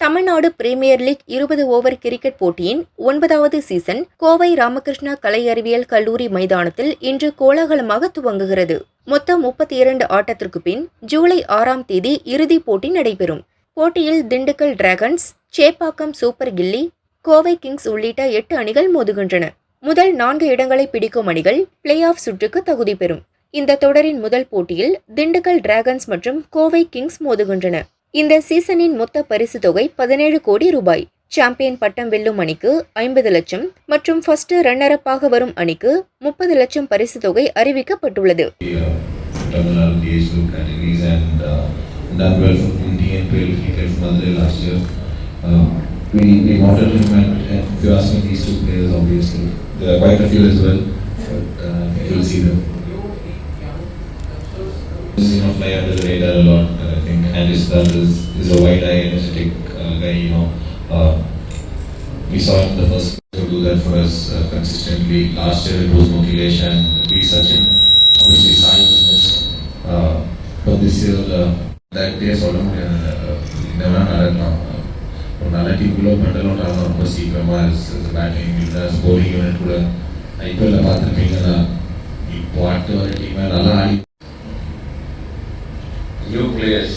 Tamil Nadu premier league இருபது over cricket போட்டியின் ஒன்பதாவது சீசன் கோவை ராமகிருஷ்ணா கலை அறிவியல் கல்லூரி மைதானத்தில் இன்று கோலாகலமாக துவங்குகிறது. மொத்தம் முப்பத்தி இரண்டு ஆட்டத்திற்கு பின் ஜூலை ஆறாம் தேதி இறுதிப் போட்டி நடைபெறும். போட்டியில் Dindigul dragons Chepauk super Gilli Kovai kings உள்ளிட்ட எட்டு அணிகள் மோதுகின்றன. முதல் நான்கு இடங்களை பிடிக்கும் அணிகள் பிளே ஆஃப் சுற்றுக்கு தகுதி பெறும். இந்த தொடரின் முதல் போட்டியில் திண்டுக்கல் டிராகன்ஸ் மற்றும் கோவை கிங்ஸ் மோதுகின்றன. இந்த சீசனின் மொத்த பரிசு தொகை பதினேழு கோடி ரூபாய் சாம்பியன் பட்டம் வெல்லும் அணிக்கு ஐம்பது லட்சம் மற்றும் ஃபர்ஸ்ட் ரன்னர் அப்பாக வரும் அணிக்கு முப்பது லட்சம் பரிசு தொகை அறிவிக்கப்பட்டுள்ளது But, uh, fly under the radar a lot. Uh, I think Andy Studd is, is a wide-eye, energetic uh, guy. You know, uh, we saw him the first to do that for us uh, consistently. Last year it was Mukesh and we Sachin. Obviously, Sai was missed. Uh, but this year, uh, that day சொல்ல முடியாது இந்த வேணா நடக்கலாம் ஒரு நல்ல டீமுக்குள்ள மெண்டலும் ஆகணும் ரொம்ப சீக்கிரமாக பேட்டிங் இல்லை ஸ்கோரிங் யூனிட் கூட ஐபிஎல்ல பார்த்துருப்பீங்கன்னா இப்போ அடுத்த வர டீமை நல்லா ஆடி நியூ பிளேயர்ஸ்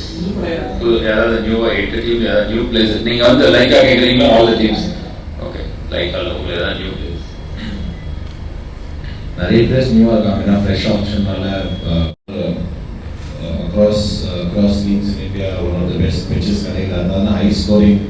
யாராவது நியூவா எட்டு டீம் யாராவது நியூ பிளேயர்ஸ் நீங்க வந்து லைக்கா கேக்குறீங்களா ஆல் தி டீம்ஸ் ஓகே லைக்கால உங்களுக்கு ஏதாவது நியூ பிளேயர்ஸ் நிறைய பிளேயர்ஸ் நியூவாக இருக்காங்க ஏன்னா fresh ஆப்ஷன்னால across across leagues in India one of the best pitches கிடையாது அதனால ஹை ஸ்கோரிங்